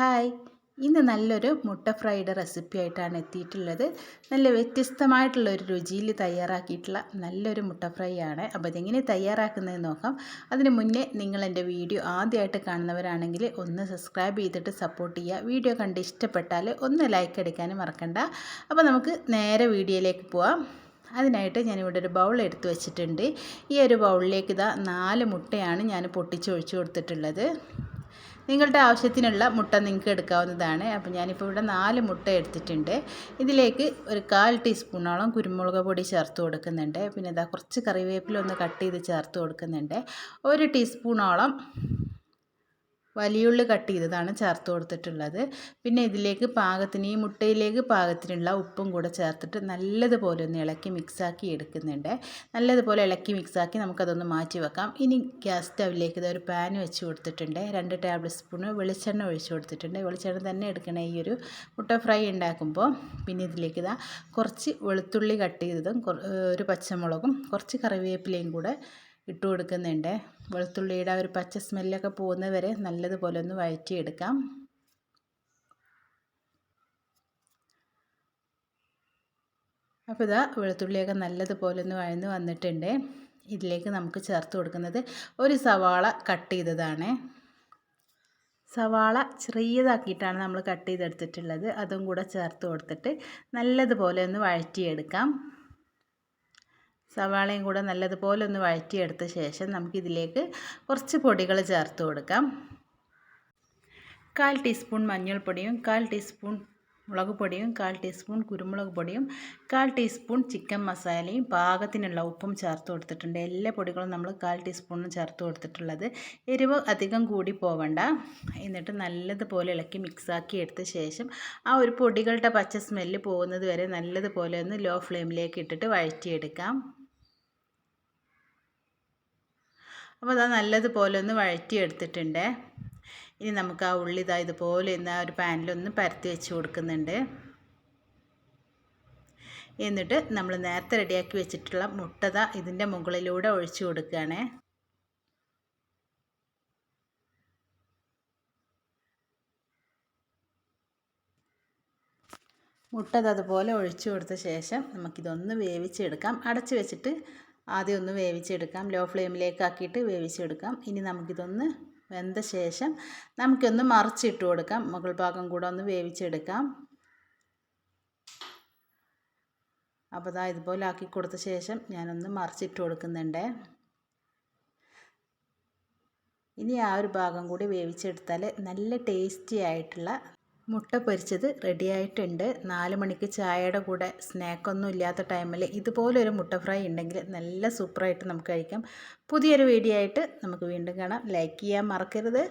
Hi. ഇന്ന് നല്ലൊരു മുട്ട ഫ്രൈഡ് റെസിപ്പി ആയിട്ടാണ് എത്തിയിട്ടുള്ളത്. നല്ല വ്യത്യസ്തമായിട്ടുള്ള ഒരു രുചിയിൽ തയ്യാറാക്കിയിട്ടുള്ള നല്ലൊരു മുട്ട ഫ്രൈ ആണ്. അപ്പോൾ ഇതെങ്ങനെ തയ്യാറാക്കുന്നതെന്ന് നോക്കാം. അതിന് മുന്നേ നിങ്ങൾ എന്റെ വീഡിയോ ആദ്യമായിട്ട് കാണുന്നവരാണെങ്കിൽ ഒന്ന് സബ്സ്ക്രൈബ് ചെയ്തിട്ട് സപ്പോർട്ട് ചെയ്യുക. വീഡിയോ കണ്ട് ഇഷ്ടപ്പെട്ടാൽ ഒന്ന് ലൈക്ക് അടിക്കാനും മറക്കണ്ട. അപ്പോൾ നമുക്ക് നേരെ വീഡിയോയിലേക്ക് പോവാം. അതിനായിട്ട് ഞാനിവിടെ ഒരു ബൗൾ എടുത്തു വെച്ചിട്ടുണ്ട്. ഈ ഒരു ബൗളിലേക്ക് ഇതാ നാല് മുട്ടയാണ് ഞാൻ പൊട്ടിച്ചൊഴിച്ചു കൊടുത്തിട്ടുള്ളത്. നിങ്ങളുടെ ആവശ്യത്തിനുള്ള മുട്ട നിങ്ങൾക്ക് എടുക്കാവുന്നതാണ്. അപ്പോൾ ഞാനിപ്പോൾ ഇവിടെ നാല് മുട്ട എടുത്തിട്ടുണ്ട്. ഇതിലേക്ക് ഒരു കാൽ ടീസ്പൂണോളം കുരുമുളക് പൊടി ചേർത്ത് കൊടുക്കുന്നുണ്ട്. പിന്നെ ഇതാ കുറച്ച് കറിവേപ്പില ഒന്ന് കട്ട് ചെയ്ത് ചേർത്ത് കൊടുക്കുന്നുണ്ട്. ഒരു ടീസ്പൂണോളം വലിയുള്ളി കട്ട് ചെയ്തതാണ് ചേർത്ത് കൊടുത്തിട്ടുള്ളത്. പിന്നെ ഇതിലേക്ക് പാകത്തിന് ഈ മുട്ടയിലേക്ക് പാകത്തിനുള്ള ഉപ്പും കൂടെ ചേർത്തിട്ട് നല്ലതുപോലെ ഒന്ന് ഇളക്കി മിക്സാക്കി എടുക്കുന്നുണ്ട്. നല്ലതുപോലെ ഇളക്കി മിക്സാക്കി നമുക്കതൊന്ന് മാറ്റി വെക്കാം. ഇനി ഗ്യാസ് സ്റ്റവിലേക്ക് ഒരു പാൻ വെച്ച് കൊടുത്തിട്ടുണ്ട്. രണ്ട് ടേബിൾ സ്പൂണ് വെളിച്ചെണ്ണ ഒഴിച്ച് കൊടുത്തിട്ടുണ്ട്. വെളിച്ചെണ്ണ തന്നെ എടുക്കണേ ഈ ഒരു മുട്ട ഫ്രൈ ഉണ്ടാക്കുമ്പോൾ. പിന്നെ ഇതിലേക്ക് ഇതാ കുറച്ച് വെളുത്തുള്ളി കട്ട് ചെയ്തതും ഒരു പച്ചമുളകും കുറച്ച് കറിവേപ്പിലയും കൂടെ ഇട്ട് കൊടുക്കുന്നുണ്ട്. വെളുത്തുള്ളിയുടെ ഒരു പച്ച സ്മെല്ലൊക്കെ പോകുന്നത് വരെ നല്ലതുപോലെ ഒന്ന് വഴറ്റിയെടുക്കാം. അപ്പോൾ ഇതാ വെളുത്തുള്ളിയൊക്കെ നല്ലതുപോലെ ഒന്ന് വഴന്ന് വന്നിട്ടുണ്ട്. ഇതിലേക്ക് നമുക്ക് ചേർത്ത് കൊടുക്കുന്നത് ഒരു സവാള കട്ട് ചെയ്തതാണ്. സവാള ചെറിയതാക്കിയിട്ടാണ് നമ്മൾ കട്ട് ചെയ്തെടുത്തിട്ടുള്ളത്. അതും കൂടെ ചേർത്ത് കൊടുത്തിട്ട് നല്ലതുപോലെ ഒന്ന് വഴറ്റിയെടുക്കാം. സവാളയും കൂടെ നല്ലതുപോലെ ഒന്ന് വഴറ്റിയെടുത്ത ശേഷം നമുക്കിതിലേക്ക് കുറച്ച് പൊടികൾ ചേർത്ത് കൊടുക്കാം. കാൽ ടീസ്പൂൺ മഞ്ഞൾപ്പൊടിയും കാൽ ടീസ്പൂൺ മുളക് പൊടിയും കാൽ ടീസ്പൂൺ കുരുമുളക് പൊടിയും കാൽ ടീസ്പൂൺ ചിക്കൻ മസാലയും പാകത്തിനുള്ള ഉപ്പും ചേർത്ത് കൊടുത്തിട്ടുണ്ട്. എല്ലാ പൊടികളും നമ്മൾ കാൽ ടീസ്പൂണും ചേർത്ത് കൊടുത്തിട്ടുള്ളത്. എരിവ് അധികം കൂടി പോവണ്ട. എന്നിട്ട് നല്ലതുപോലെ ഇളക്കി മിക്സാക്കി എടുത്ത ശേഷം ആ ഒരു പൊടികളുടെ പച്ച സ്മെല്ല് പോകുന്നത് വരെ നല്ലതുപോലെ ഒന്ന് ലോ ഫ്ലെയിമിലേക്ക് ഇട്ടിട്ട് വഴറ്റിയെടുക്കാം. അപ്പോൾ അത് നല്ലതുപോലെ ഒന്ന് വഴറ്റിയെടുത്തിട്ടുണ്ട്. ഇനി നമുക്ക് ആ ഉള്ളി ഇതാ ഇതുപോലെ ഇന്ന് ആ ഒരു പാനിലൊന്ന് പരത്തി വെച്ച് കൊടുക്കുന്നുണ്ട്. എന്നിട്ട് നമ്മൾ നേരത്തെ റെഡിയാക്കി വെച്ചിട്ടുള്ള മുട്ടത ഇതിന്റെ മുകളിലൂടെ ഒഴിച്ചു കൊടുക്കുകയാണ്. മുട്ടത് അതുപോലെ ഒഴിച്ചു കൊടുത്ത ശേഷം നമുക്കിതൊന്ന് വേവിച്ചെടുക്കാം. അടച്ച് വെച്ചിട്ട് ആദ്യം ഒന്ന് വേവിച്ചെടുക്കാം. ലോ ഫ്ലെയിമിലേക്ക് ആക്കിയിട്ട് വേവിച്ചെടുക്കാം. ഇനി നമുക്കിതൊന്ന് വെന്ത ശേഷം നമുക്കൊന്ന് മറിച്ചിട്ട് കൊടുക്കാം. മുകൾ ഭാഗം കൂടെ ഒന്ന് വേവിച്ചെടുക്കാം. അപ്പോൾ ഇതാ ഇതുപോലെ ആക്കി കൊടുത്ത ശേഷം ഞാനൊന്ന് മറിച്ചിട്ട് കൊടുക്കുന്നുണ്ട്. ഇനി ആ ഒരു ഭാഗം കൂടി വേവിച്ചെടുത്താൽ നല്ല ടേസ്റ്റി ആയിട്ടുള്ള മുട്ട പൊരിച്ചത് റെഡിയായിട്ടുണ്ട് നാല് മണിക്ക് ചായയുടെ കൂടെ സ്നാക്കൊന്നും ഇല്ലാത്ത ടൈമിൽ ഇതുപോലൊരു മുട്ട ഫ്രൈ ഉണ്ടെങ്കിൽ നല്ല സൂപ്പറായിട്ട് നമുക്ക് കഴിക്കാം. പുതിയൊരു വീഡിയോ ആയിട്ട് നമുക്ക് വീണ്ടും കാണാം. ലൈക്ക് ചെയ്യാൻ മറക്കരുത്.